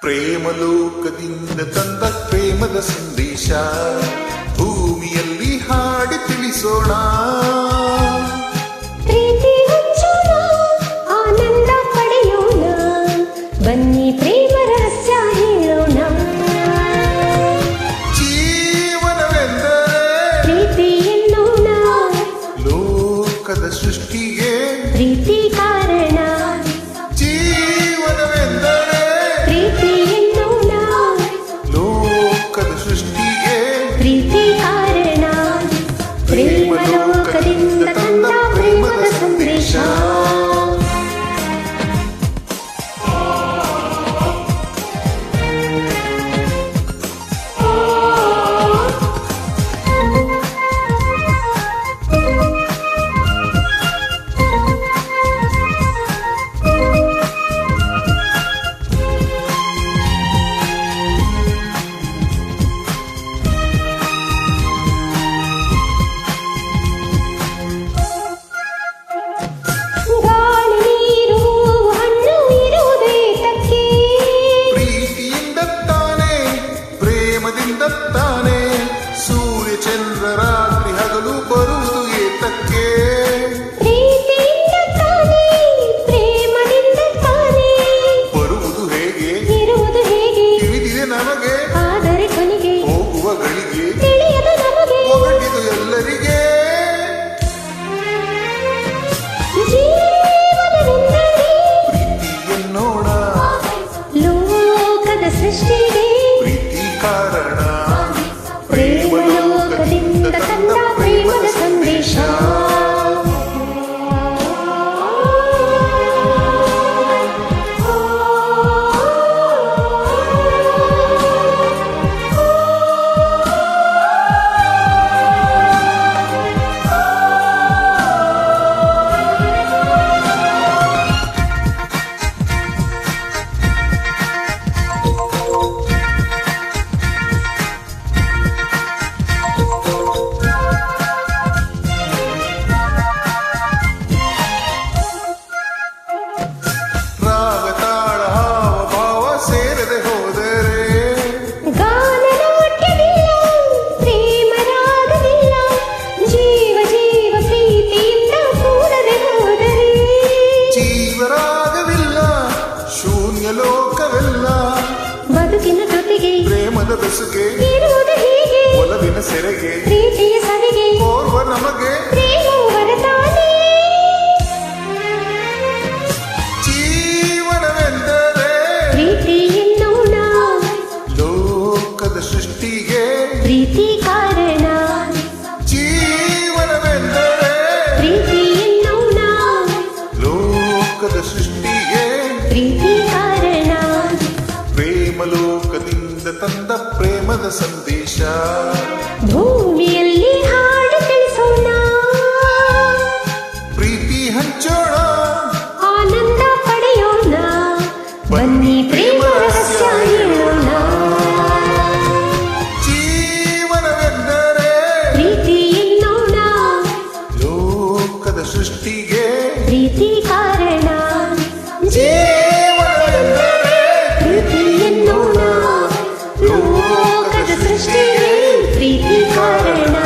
ಪ್ರೇಮಲೋಕದಿಂದ ತಂದ ಪ್ರೇಮದ ಸಂದೇಶ ಭೂಮಿಯಲ್ಲಿ ಹಾಡಿ ತಿಳಿಸೋಣ. Just ತತ್ತಾನೆ. ಸೂರ್ಯ ಚಂದ್ರ ರಾತ್ರಿ ಹಗಲು ಬರುವುದು ಮುಸುಗೆ ಒಲವಿನ ಸೆರೆಗೆ ಓರ್ವ ನಮಗೆ ಜೀವನವೆಂದರೆ ಲೋಕದ ಸೃಷ್ಟಿಗೆ ಪ್ರೀತಿ ಕಾರಣ. ಜೀವನವೆಂದರೆ ಲೋಕದ ಸೃಷ್ಟಿಗೆ ಪ್ರೀತಿ ಕಾರಣ. ಪ್ರೇಮ ಲೋಕದಿಂದ ತಂದ ಪ್ರ ಪ್ರೇಮದ ಸಂದೇಶ. ಭೂಮಿಯಲ್ಲಿ ಹಾಡು ತಿಳಿಸೋಣ ಪ್ರೀತಿ ಹಂಚೋಣ. ಆನಂದ ಪಡೆಯೋಣ. ಬನ್ನಿ ಪ್ರೇಮ ರಹಸ್ಯ ಜೀವನವೆಂದರೆ ಪ್ರೀತಿ ಲೋಕದ ಸೃಷ್ಟಿ. triste em criticar